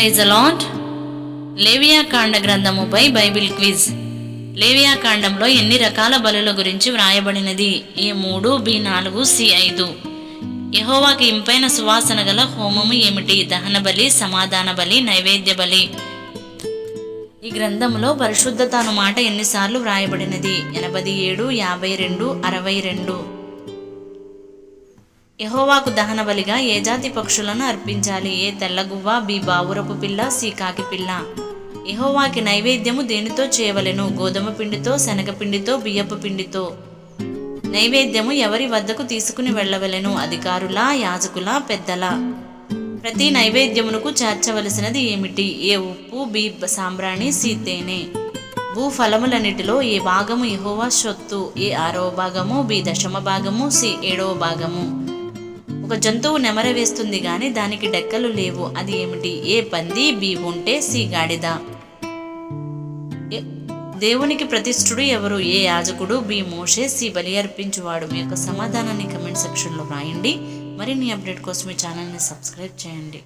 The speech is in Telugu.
ప్రైజ్ అలాట్ లేవియాకాండ గ్రంథముపై బైబిల్ క్విజ్. లేవియాకాండంలో ఎన్ని రకాల బలుల గురించి వ్రాయబడినది? ఏ మూడు బి నాలుగు సి ఐదు. యహోవాకి ఇంపైన సువాసన గల హోమము ఏమిటి? దహన బలి సమాధాన బలి నైవేద్య బలి. ఈ గ్రంథంలో పరిశుద్ధత అను మాట ఎన్నిసార్లు వ్రాయబడినది? ఎనభై ఏడు యాభై రెండు అరవై రెండు. యహోవాకు దహన బలిగా ఏ జాతి పక్షులను అర్పించాలి? ఏ తెల్లగువ్వ బి బావురపు పిల్ల సి కాకి పిల్ల? యహోవాకి నైవేద్యము దేనితో చేయవలెను? గోధుమ పిండితో శనగపిండితో బియ్యపు పిండితో? నైవేద్యము ఎవరి వద్దకు తీసుకుని వెళ్ళవలెను? అధికారుల యాజకుల పెద్దల? ప్రతి నైవేద్యమునకు చేర్చవలసినది ఏమిటి? ఏ ఉప్పు బి సాంబ్రాణి సి తేనె? భూఫలములన్నిటిలో ఏ భాగము ఇహోవా సొత్తు? ఏ ఆరవ భాగము బి దశమ భాగము సి ఏడవ భాగము? ఒక జంతువు నెమర వేస్తుంది గాని దానికి డెక్కలు లేవు. అది ఏమిటి? ఏ పంది? బి ఉంటే సి గాడిద. దేవునికి ప్రతిష్ఠుడు ఎవరు? ఏ యాజకుడు? బి మోషే. సి బలి అర్పించువాడు. మీ యొక్క సమాధానాన్ని కమెంట్ సెక్షన్లో రాయండి మరిన్ని అప్డేట్ కోసం మీ ఛానల్ని సబ్స్క్రైబ్ చేయండి.